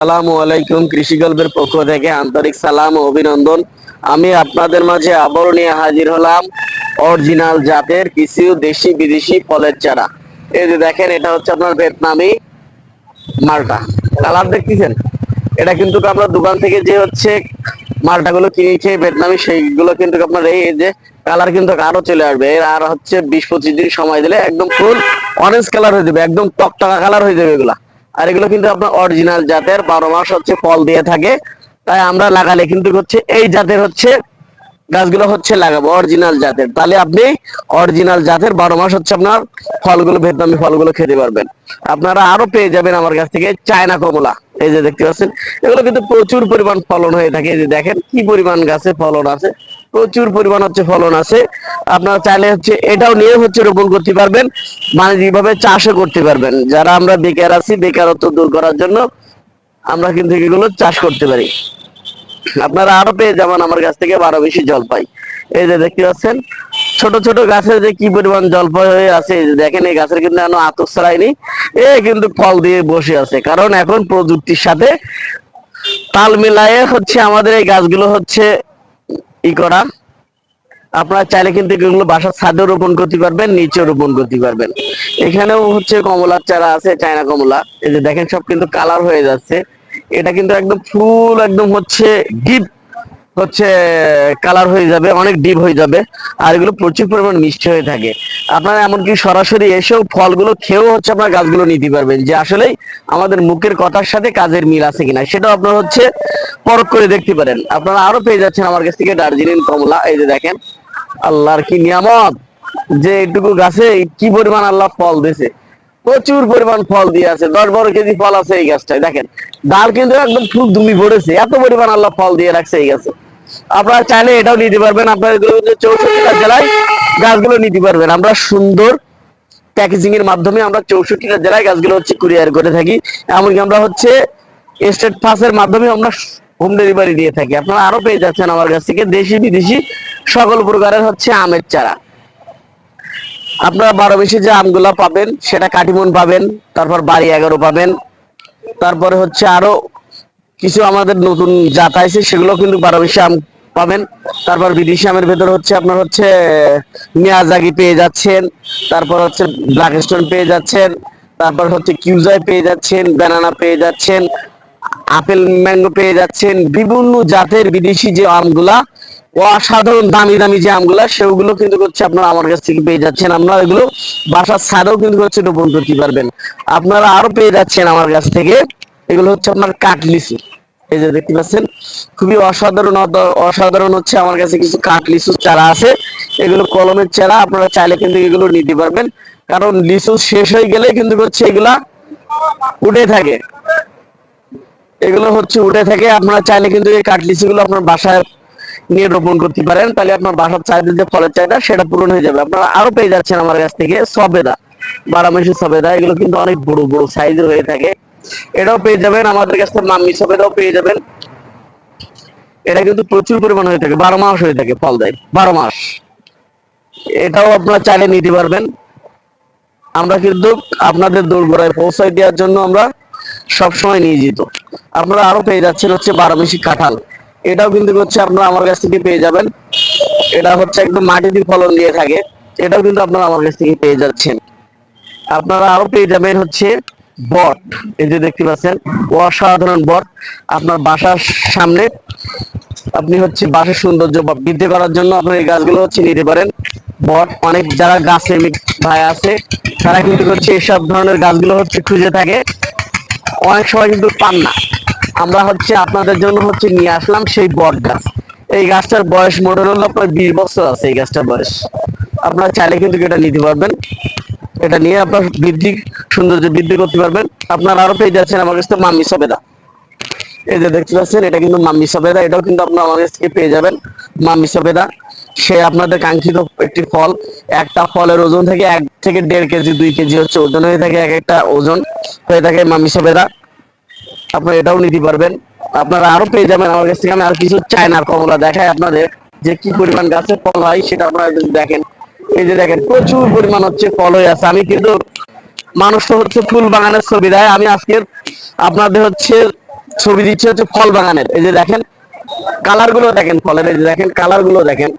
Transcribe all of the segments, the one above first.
আসসালামু আলাইকুম, কৃষি গল্পের পক্ষ থেকে আন্তরিক সালাম অভিনন্দন। আমি আপনাদের মাঝে আবারও নিয়ে হাজির হলাম অরিজিনাল জাতের কিছু দেশি বিদেশি ফলের চারা। এই যে দেখেন, এটা হচ্ছে আপনার ভিয়েতনামি মালটা। কালার দেখতেছেন? এটা কিন্তু আমরা দোকান থেকে যে হচ্ছে মালটাগুলো কিনেছি ভিয়েতনামি, সেইগুলো কিন্তু আপনার এই যে কালার কিন্তু আরও চলে আসবে। এর আর হচ্ছে বিশ পঁচিশ দিন সময় দিলে একদম ফুল অরেঞ্জ কালার হয়ে যাবে, একদম টকটকা কালার হয়ে যাবে এগুলা। আর এগুলো কিন্তু আপনার অরিজিনাল জাতের, বারো মাস হচ্ছে ফল দিয়ে থাকে। তাই আমরা লাগালে কিন্তু হচ্ছে এই জাতের হচ্ছে গাছগুলো হচ্ছে লাগাবো অরিজিনাল জাতের। তাহলে আপনি অরিজিনাল জাতের বারো মাস হচ্ছে আপনার ফলগুলো, ভিয়েতনামি ফলগুলো খেতে পারবেন। আপনারা আরও পেয়ে যাবেন আমার কাছ থেকে চায়না কমলা। এই যে দেখতে পাচ্ছেন, এগুলো কিন্তু প্রচুর পরিমাণ ফলন হয়ে থাকে। এই যে দেখেন কি পরিমাণ গাছে ফলন আছে। প্রচুর পরিমাণ হচ্ছে ফলন আছে। আপনারা চাইলে হচ্ছে এটাও নিয়ে হচ্ছে রোপণ করতে পারবেন। বাণিজ্যিকভাবে চাষও করতে পারবেন। যারা আমরা বেকার আছি, বেকারত্ব দূর করার জন্য আমরা কিন্তু এগুলো চাষ করতে পারি। আপনারা আরও পেয়ে যাবেন আমার কাছ থেকে বারো বেশি জলপাই এই যে দেখতে পাচ্ছেন, ছোট ছোট গাছের যে কি পরিমাণ জলপাই হয়ে আছে দেখেন, এই গাছের কিন্তু এখনও আতর ছড়ায়নি। এ কিন্তু ফল দিয়ে বসে আছে। কারণ এখন প্রযুক্তির সাথে তাল মিলায়ে হচ্ছে আমাদের এই গাছগুলো হচ্ছে ই করা। আপনারা চাইলে কিন্তু এগুলো বাসার ছাদে রোপণ করতে পারবেন নিচে রোপণ করতে পারবেন। এখানেও হচ্ছে কমলার চারা আছে, চায়না কমলা। এই যে দেখেন সব কিন্তু কালার হয়ে যাচ্ছে। এটা কিন্তু একদম ফুল একদম হচ্ছে ডিপ হচ্ছে কালার হয়ে যাবে, অনেক ডিপ হয়ে যাবে, আর এগুলো প্রচুর পরিমাণ মিষ্টি হয়ে থাকে। আপনারা এমনকি সরাসরি এসেও ফলগুলো খেয়েও হচ্ছে আপনার গাছগুলো নিতে পারবেন, যে আসলেই আমাদের মুখের কথার সাথে কাজের মিল আছে কিনা। সেটাও আপনার হচ্ছে পরখ করে দেখতে পারেন। আপনারা আরও পেয়ে যাচ্ছেন আমার কাছ থেকে দার্জিলিং কমলা, এই যে দেখেন। আল্লাহর কি নিয়ামত! যে এইটুকু গাছে কি পরিমাণ আল্লাহ ফল দিয়েছে। প্রচুর পরিমাণ ফল দিয়ে আছে, দশ বারো কেজি ফল আছে এই গাছটায়, দেখেন। ডাল কিন্তু একদম ফুল দুমি পড়েছে, এত পরিমাণ আল্লাহ ফল দিয়ে রাখছে এই গাছে। আপনারা চাইলে এটাও নিতে পারবেন। আপনার চৌষট্টিটা জেলায় গাছগুলো নিতে পারবেন। আমরা সুন্দর প্যাকেজিং এর মাধ্যমে আমরা চৌষট্টিটা জেলায় গাছগুলো হচ্ছে কুরিয়ার করে থাকি। এমনকি আমরা হচ্ছে স্টেট পাসের মাধ্যমে আমরা হোম ডেলিভারি দিয়ে থাকি। আপনারা আরও পেয়ে যাচ্ছেন আমার কাছ থেকে দেশি, বিদেশি সকল প্রকারের হচ্ছে আমের চারা। আপনারা বারো বেশি যে আমগুলা পাবেন, সেটা কাটিমন পাবেন, তারপর বাড়ি এগারো পাবেন, তারপরে হচ্ছে আরও কিছু আমাদের নতুন জাত আছে সেগুলো কিন্তু বারো বেশি আম পাবেন। তারপর বিদেশি আমের ভেতর হচ্ছে আপনার হচ্ছে মিয়াজাগি পেয়ে যাচ্ছেন, তারপর হচ্ছে ব্ল্যাক স্টোন পেয়ে যাচ্ছেন, তারপর হচ্ছে কিউজাই পেয়ে যাচ্ছেন, ব্যানানা পেয়ে যাচ্ছেন, আপেল, ম্যাঙ্গো পেয়ে যাচ্ছেন, বিভিন্ন জাতের বিদেশি যে আমগুলা, অসাধারণ দামি দামি যে আমগুলা, সেগুলো কিন্তু হচ্ছে আপনারা আমার কাছ থেকে পেয়ে যাচ্ছেন। আপনারা এগুলো বাসার ছাদেও কিন্তু হচ্ছে রোপণ করতে পারবেন। আপনারা আরও পেয়ে যাচ্ছেন আমার কাছ থেকে। এগুলো হচ্ছে আপনার কাঠলিচু এই যে দেখতে পাচ্ছেন, খুবই অসাধারণ অসাধারণ হচ্ছে আমার কাছে কিছু কাঠলিচু চারা আছে। এগুলো কলমের চারা, আপনারা চাইলে কিন্তু এগুলো নিতে পারবেন। কারণ লিচু শেষ হয়ে গেলে কিন্তু হচ্ছে এগুলা উঠে থাকে। এগুলো হচ্ছে উঠে থাকে, আপনারা চাইলে কিন্তু এই কাঠলিচু গুলো আপনার বাসায় নিয়ে রোপণ করতে পারেন। তাহলে আপনার বাসার চাহিদা যে ফলের চাহিদা, সেটা পূরণ হয়ে যাবে। আপনারা আরও পেয়ে যাচ্ছেন আমার কাছ থেকে সবেদা বারামেশি সবেদা। এগুলো কিন্তু অনেক বড় বড় সাইজের হয়ে থাকে। এটাও পেয়ে যাবেন, আমাদের কাছ মাম্মি সবেদাও পেয়ে যাবেন। এটা কিন্তু প্রচুর পরিমাণ হয়ে থাকে, বারো মাস হয়ে থাকে ফল দেয়, বারো মাস। এটাও আপনারা চাইলে নিতে পারবেন। আমরা কিন্তু আপনাদের দোরগোড়ায় পৌঁছায় দেওয়ার জন্য আমরা সবসময় নিয়োজিত আপনারা আরও পেয়ে যাচ্ছেন হচ্ছে বারোমেশি কাঁঠাল। এটাও কিন্তু হচ্ছে আপনারা আমার কাছ থেকে পেয়ে যাবেন। এটা হচ্ছে একদম মাটিতে ফলন দিয়ে থাকে। এটাও কিন্তু আপনারা আমার কাছ থেকে পেয়ে যাচ্ছেন। আপনারা আরও পেয়ে যাবেন হচ্ছে বট। এই যে দেখতে পাচ্ছেন, অসাধারণ বট। আপনার বাসার সামনে আপনি হচ্ছে বাসার সৌন্দর্য বৃদ্ধি করার জন্য আপনি এই গাছগুলো হচ্ছে নিতে পারেন। বট, অনেক যারা গাছ প্রেমিক ভাই আছে, তারা কিন্তু হচ্ছে এসব ধরনের গাছগুলো হচ্ছে খুঁজে থাকে। অনেক সময় কিন্তু পান না। আমরা হচ্ছে আপনাদের জন্য হচ্ছে নিয়ে আসলাম সেই বট গাছ। এই গাছটার বয়স হলো আপনার বিশ বছর আছে, এই গাছটার বয়স। আপনারা চাইলে কিন্তু এটা নিতে পারবেন। এটা নিয়ে আপনার বৃদ্ধি, সৌন্দর্য বৃদ্ধি করতে পারবেন। আপনারা আরও পেয়ে যাচ্ছেন আমার কাছে মাম্মি সবেদা। এই যে দেখতে পাচ্ছেন, এটা কিন্তু মাম্মি সবেদা, এটাও কিন্তু আপনারা আমার কাছ থেকে পেয়ে যাবেন। মাম্মি সবেদা, সে আপনাদের কাঙ্ক্ষিত একটি ফল। একটা ফলের ওজন থেকে এক থেকে দেড় কেজি, দুই কেজি হচ্ছে ওজন। হয়ে থাকে এক একটা ওজন। হয়ে থাকে মাম্মি সবেদা। আপনারা এটাও নিতে পারবেন। আপনারা আরও পেয়ে যাবেন আমার কাছ থেকে। আমি আর কিছু চায়নার কমলা দেখাই আপনাদের যে কি পরিমাণ গাছের ফল হয়, সেটা আপনারা দেখেন। এই যে দেখেন, প্রচুর পরিমাণ হচ্ছে ফল হয়ে আছে। আমি কিন্তু মানুষ তো হচ্ছে ফুল বাগানের ছবি দেয়। আমি আজকের আপনাদের হচ্ছে ছবি দিচ্ছে হচ্ছে ফল বাগানের। এই যে দেখেন কালারগুলো দেখেন ফলের। এই যে দেখেন কালারগুলো দেখেন।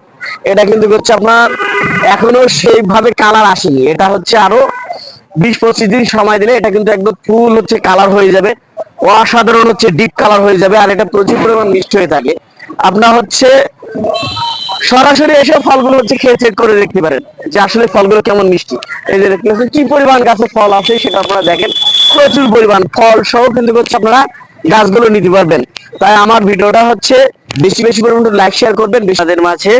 এটা কিন্তু হচ্ছে আপনার এখনও সেইভাবে কালার আসেনি। এটা হচ্ছে আরও বিশ পঁচিশ দিন সময় দিলে এটা কিন্তু একদম ফুল হচ্ছে কালার হয়ে যাবে। অসাধারণ হচ্ছে, ডিপ কালার হয়ে যাবে। আর এটা প্রচুর পরিমাণ মিষ্টি হয়ে থাকে। আপনার হচ্ছে সরাসরি এসে ফলগুলো হচ্ছে খেয়ে চেক করে দেখতে পারেন যে আসলে ফলগুলো কেমন মিষ্টি। এই যে দেখতে পাচ্ছেন, কি পরিমাণ গাছে ফল আছে সেটা আপনারা দেখেন। প্রচুর পরিমাণ ফল সহ কিন্তু হচ্ছে আপনারা গাছগুলো নিতে পারবেন। তাই আমার ভিডিওটা হচ্ছে বেশি বেশি পরিমাণে লাইক শেয়ার করবেন। বিষাদের মাঝে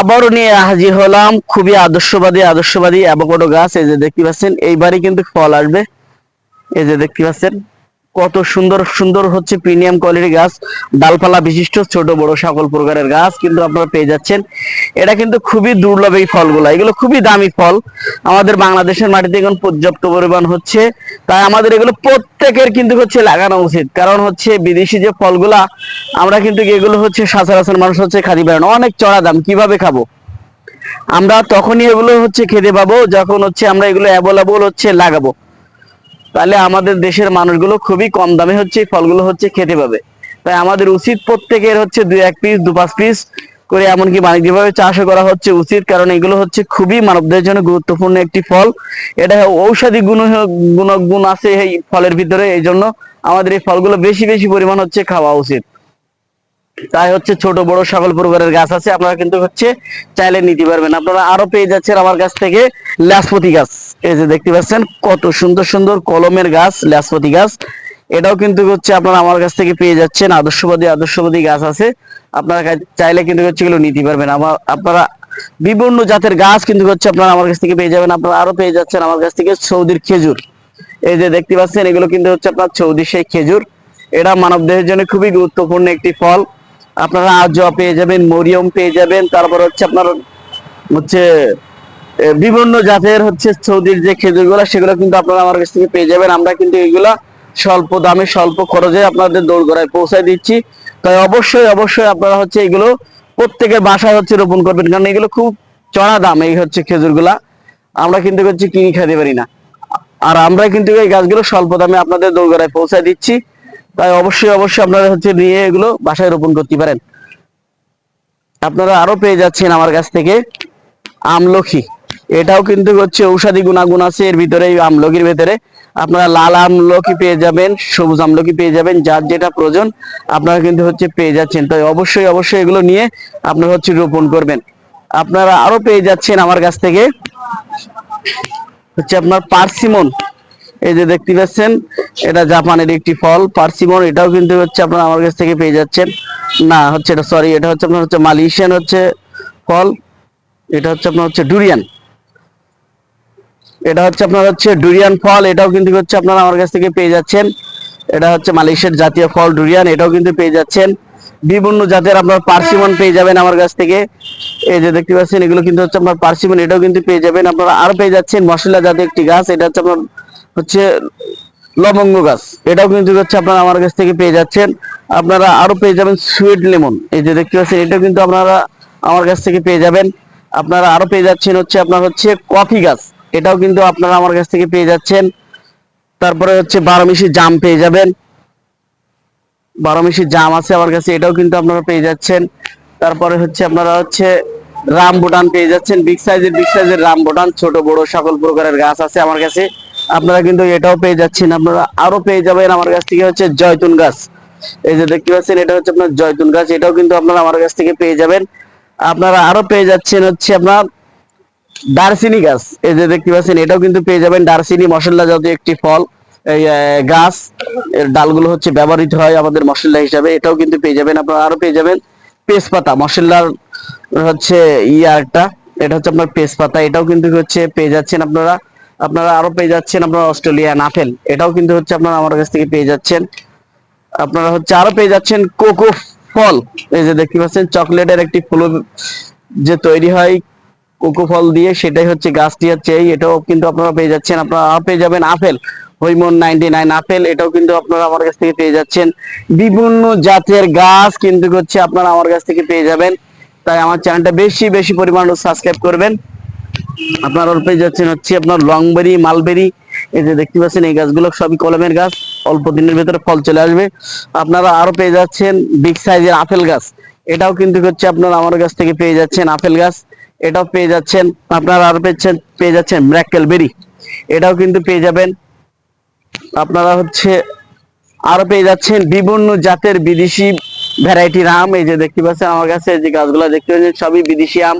আবারও নিয়ে হাজির হলাম খুবই আদর্শবাদী আদর্শবাদী অ্যাভোকাডো গাছ। এই যে দেখতে পাচ্ছেন, এইবারই কিন্তু ফল আসবে। এই যে দেখতে পাচ্ছেন কত সুন্দর সুন্দর হচ্ছে প্রিমিয়াম কোয়ালিটি গাছ। ডালপালা বিশিষ্ট, ছোট, বড় সকল প্রকারের গাছ কিন্তু আপনারা পেয়ে যাচ্ছেন। এটা কিন্তু খুবই দুর্লভ এই ফলগুলো। এগুলো খুবই দামি ফল। আমাদের বাংলাদেশের মাটিতে এখন পর্যাপ্ত পরিমাণ হচ্ছে। তাই আমাদের এগুলো প্রত্যেকের কিন্তু হচ্ছে লাগানো উচিত। কারণ হচ্ছে বিদেশি যে ফলগুলা, আমরা কিন্তু এগুলো হচ্ছে সচরাচর মানুষ হচ্ছে খাদি পারে না অনেক চড়া দাম, কীভাবে খাব? আমরা তখনই এগুলো হচ্ছে খেতে পাবো, যখন হচ্ছে আমরা এগুলো অ্যাভেলেবল হচ্ছে লাগাবো। তাহলে আমাদের দেশের মানুষগুলো খুবই কম দামে হচ্ছে এই ফলগুলো হচ্ছে খেতে পাবে। তাই আমাদের উচিত প্রত্যেকের হচ্ছে দুই এক পিস দু পাঁচ পিস করে এমনকি বাণিজ্যিকভাবে চাষও করা হচ্ছে উচিত, কারণ এগুলো হচ্ছে খুবই মানবদের জন্য গুরুত্বপূর্ণ একটি ফল। এটা ঔষধি গুণ গুণগুণ গুণ আছে এই ফলের ভিতরে এই জন্য আমাদের এই ফলগুলো বেশি বেশি পরিমাণ হচ্ছে খাওয়া উচিত। তাই হচ্ছে ছোট বড় সকল প্রকারের গাছ আছে। আপনারা কিন্তু হচ্ছে চাইলে নিতে পারবেন। আপনারা আরও পেয়ে যাচ্ছেন আমার কাছ থেকে ল্যাসপতি গাছ। এই যে দেখতে পাচ্ছেন কত সুন্দর সুন্দর কলমের গাছ, ল্যাসপতি গাছ। এটাও কিন্তু হচ্ছে আপনারা আমার কাছ থেকে পেয়ে যাচ্ছেন। আদর্শবাদী আদর্শবাদী গাছ আছে। আপনারা চাইলে কিন্তু হচ্ছে এগুলো নিতে পারবেন। আমার আপনারা বিভিন্ন জাতের গাছ কিন্তু হচ্ছে আপনারা আমার কাছ থেকে পেয়ে যাবেন। আপনারা আরও পেয়ে যাচ্ছেন আমার কাছ থেকে সৌদির খেজুর। এই যে দেখতে পাচ্ছেন এগুলো কিন্তু হচ্ছে আপনার সৌদি সেই খেজুর। এটা মানব দেহের জন্য খুবই গুরুত্বপূর্ণ একটি ফল। আপনারা আজোয়া পেয়ে যাবেন, মরিয়ম পেয়ে যাবেন, তারপর হচ্ছে আপনার হচ্ছে বিভিন্ন জাতের হচ্ছে সৌদির যে খেজুরগুলো, সেগুলো কিন্তু আপনারা আমার কাছ থেকে পেয়ে যাবেন। আমরা কিন্তু এগুলা স্বল্প দামে, স্বল্প খরচে আপনাদের দৌড়গড়ায় পৌঁছায় দিচ্ছি। তাই অবশ্যই অবশ্যই আপনারা হচ্ছে এগুলো প্রত্যেকের বাসায় হচ্ছে রোপণ করবেন, কারণ এগুলো খুব চড়া দাম এই হচ্ছে খেজুরগুলা। আমরা কিন্তু হচ্ছে কিনে খেতে পারি না। আর আমরা কিন্তু এই গাছগুলো স্বল্প দামে আপনাদের দৌড়গড়ায় পৌঁছায় দিচ্ছি। তাই অবশ্যই অবশ্যই আপনারা হচ্ছে নিয়ে এগুলো বাসায় রোপণ করতে পারেন। আপনারা আরও পেয়ে যাচ্ছেন আমার কাছ থেকে আমলখি। এটাও কিন্তু হচ্ছে ঔষধি গুণাগুণ আছে এর ভিতরে আমলকির ভিতরে। আপনারা লাল আমলকি পেয়ে যাবেন, সবুজ আমলকি পেয়ে যাবেন, যার যেটা প্রয়োজন আপনারা কিন্তু হচ্ছে পেয়ে যাচ্ছেন। তাই অবশ্যই অবশ্যই এগুলো নিয়ে আপনারা হচ্ছে রোপণ করবেন। আপনারা আরও পেয়ে যাচ্ছেন আমার কাছ থেকে হচ্ছে আপনার পার্সিমন। এই যে দেখতে পাচ্ছেন, এটা জাপানের একটি ফল, পার্সিমন, এটাও কিন্তু হচ্ছে আপনারা আমার কাছ থেকে পেয়ে যাচ্ছেন। না, হচ্ছে এটা সরি এটা হচ্ছে আপনার হচ্ছে মালয়েশিয়ান হচ্ছে ফল, এটা হচ্ছে আপনার হচ্ছে ডুরিয়ান। এটা হচ্ছে আপনার হচ্ছে ডুরিয়ান ফল, এটাও কিন্তু হচ্ছে আপনারা আমার কাছ থেকে পেয়ে যাচ্ছেন। এটা হচ্ছে মালয়েশিয়ার জাতীয় ফল, ডুরিয়ান, এটাও কিন্তু পেয়ে যাচ্ছেন। বিভিন্ন জাতের আপনার পার্সিমন পেয়ে যাবেন আমার কাছ থেকে। এই যে দেখতে পাচ্ছেন, এগুলো কিন্তু হচ্ছে আপনার পার্সিমন, এটাও কিন্তু পেয়ে যাবেন। আপনারা আর পেয়ে যাচ্ছেন মশলা জাতীয় একটি গাছ, এটা হচ্ছে আপনার হচ্ছে লবঙ্গ গাছ। এটাও কিন্তু হচ্ছে আপনারা আমার কাছ থেকে পেয়ে যাচ্ছেন। আপনারা আরও পেয়ে যাবেন সুইট লেমন। এই যে দেখতে পাচ্ছেন, এটাও কিন্তু আপনারা আমার কাছ থেকে পেয়ে যাবেন। আপনারা আরও পেয়ে যাচ্ছেন হচ্ছে আপনার হচ্ছে কফি গাছ। এটাও কিন্তু আপনারা আমার কাছ থেকে পেয়ে যাচ্ছেন। তারপরে হচ্ছে বারোমিশি জাম পেয়ে যাবেন। বারোমিশি জাম আছে আমার কাছে, এটাও কিন্তু আপনারা পেয়ে যাচ্ছেন। তারপরে হচ্ছে আপনারা হচ্ছে রাম বুটান পেয়ে যাচ্ছেন। বিগ সাইজের বিগ সাইজের রাম বুটান ছোট, বড়, সকল প্রকারের গাছ আছে আমার কাছে। আপনারা কিন্তু এটাও পেয়ে যাচ্ছেন, আপনারা আরও পেয়ে যাবেন আমার কাছ থেকে হচ্ছে জয়তুন গাছ। এই যে দেখতে পাচ্ছেন, এটা হচ্ছে আপনার জয়তুন গাছ, এটাও কিন্তু আপনারা আমার কাছ থেকে পেয়ে যাবেন। আপনারা আরও পেয়ে যাচ্ছেন হচ্ছে আপনার দারচিনি গাছ, এই যে দেখতে পাচ্ছেন, এটাও কিন্তু পেয়ে যাবেন, দারচিনি মশলা জাতীয় একটি ফল, এই গাছ, এর ডালগুলো হচ্ছে ব্যবহৃত হয় আমাদের মশলা হিসাবে, এটাও কিন্তু পেয়ে যাবেন, আপনারা আরও পেয়ে যাবেন। তেজপাতা, মশলার হচ্ছে ইয়ে একটা এটা হচ্ছে আপনার তেজপাতা, এটাও কিন্তু হচ্ছে পেয়ে যাচ্ছেন আপনারা। আপনারা আরও পেয়ে যাচ্ছেন আপনারা অস্ট্রেলিয়ান আপেল এটাও কিন্তু হচ্ছে আপনারা আমার কাছ থেকে পেয়ে যাচ্ছেন। আপনারা হচ্ছে আরও পেয়ে যাচ্ছেন কোকো ফল। এই যে দেখতে পাচ্ছেন, চকলেটের একটি ফুল যে তৈরি হয় কোকো ফল দিয়ে, সেটাই হচ্ছে গাছটি হচ্ছে এই। এটাও কিন্তু আপনারা পেয়ে যাচ্ছেন। আপনারা পেয়ে যাবেন আপেল। হৈমন নাইনটি নাইন আপেল, এটাও কিন্তু আপনারা আমার কাছ থেকে পেয়ে যাচ্ছেন। বিভিন্ন জাতের গাছ কিন্তু হচ্ছে আপনারা আমার কাছ থেকে পেয়ে যাবেন। তাই আমার চ্যানেলটা বেশি বেশি পরিমাণ সাবস্ক্রাইব করবেন। আপনার পেয়ে যাচ্ছেন হচ্ছে আপনার লংবেরি, মালবেরি, এই যে দেখতে পাচ্ছেন এই গাছগুলো সবই কলমের গাছ, অল্প দিনের ভিতরে ফল চলে আসবে। আপনারা আরও পেয়ে যাচ্ছেন বিগ সাইজের আপেল গাছ। এটাও কিন্তু হচ্ছে আপনারা আমার কাছ থেকে পেয়ে যাচ্ছেন আপেল গাছ। এটাও পেয়ে যাচ্ছেন, আপনারা আরও পেয়েছেন, পেয়ে যাচ্ছেন ব্র্যাকেল বেরি এটাও কিন্তু পেয়ে যাবেন। আপনারা হচ্ছে আরও পেয়ে যাচ্ছেন বিভিন্ন জাতের বিদেশি ভ্যারাইটির আম। এই যে দেখতে পাচ্ছেন আমার কাছে যে গাছগুলো দেখতে পাচ্ছেন, সবই বিদেশি আম।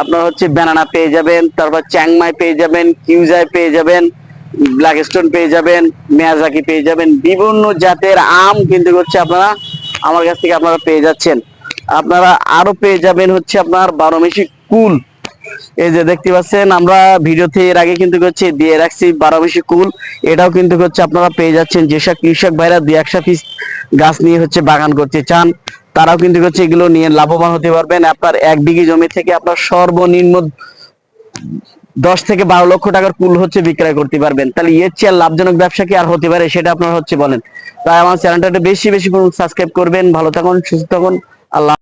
আপনার হচ্ছে ব্যানানা পেয়ে যাবেন, তারপর চ্যাংমাই পেয়ে যাবেন কিউজাই পেয়ে যাবেন ব্ল্যাক স্টোন পেয়ে যাবেন মেয়াজাকি পেয়ে যাবেন, বিভিন্ন জাতের আম কিন্তু হচ্ছে আপনারা আমার কাছ থেকে আপনারা পেয়ে যাচ্ছেন। আপনারা আরও পেয়ে যাবেন হচ্ছে আপনার বারো মেশি কুল। এই যে দেখতে পাচ্ছেন, আমরা ভিডিওতে এর আগে কিন্তু হচ্ছে দিয়ে রাখছি বারো বেশি কুল। এটাও কিন্তু হচ্ছে আপনারা পেয়ে যাচ্ছেন, যেসব কৃষক ভাইরা দুই একশো পিস গাছ নিয়ে হচ্ছে বাগান করতে চান। তারাও কিন্তু হচ্ছে এগুলো নিয়ে লাভবান হতে পারবেন। আপনার এক বিঘি জমি থেকে আপনার সর্বনিম্ন দশ থেকে বারো লক্ষ টাকার কুল হচ্ছে বিক্রয় করতে পারবেন। তাহলে এর চেয়ে লাভজনক ব্যবসা কি আর হতে পারে সেটা আপনার হচ্ছে বলেন। তাই আমার চ্যানেলটা বেশি বেশি সাবস্ক্রাইব করবেন। ভালো থাকুন, সুস্থ থাকুন। আল্লাহ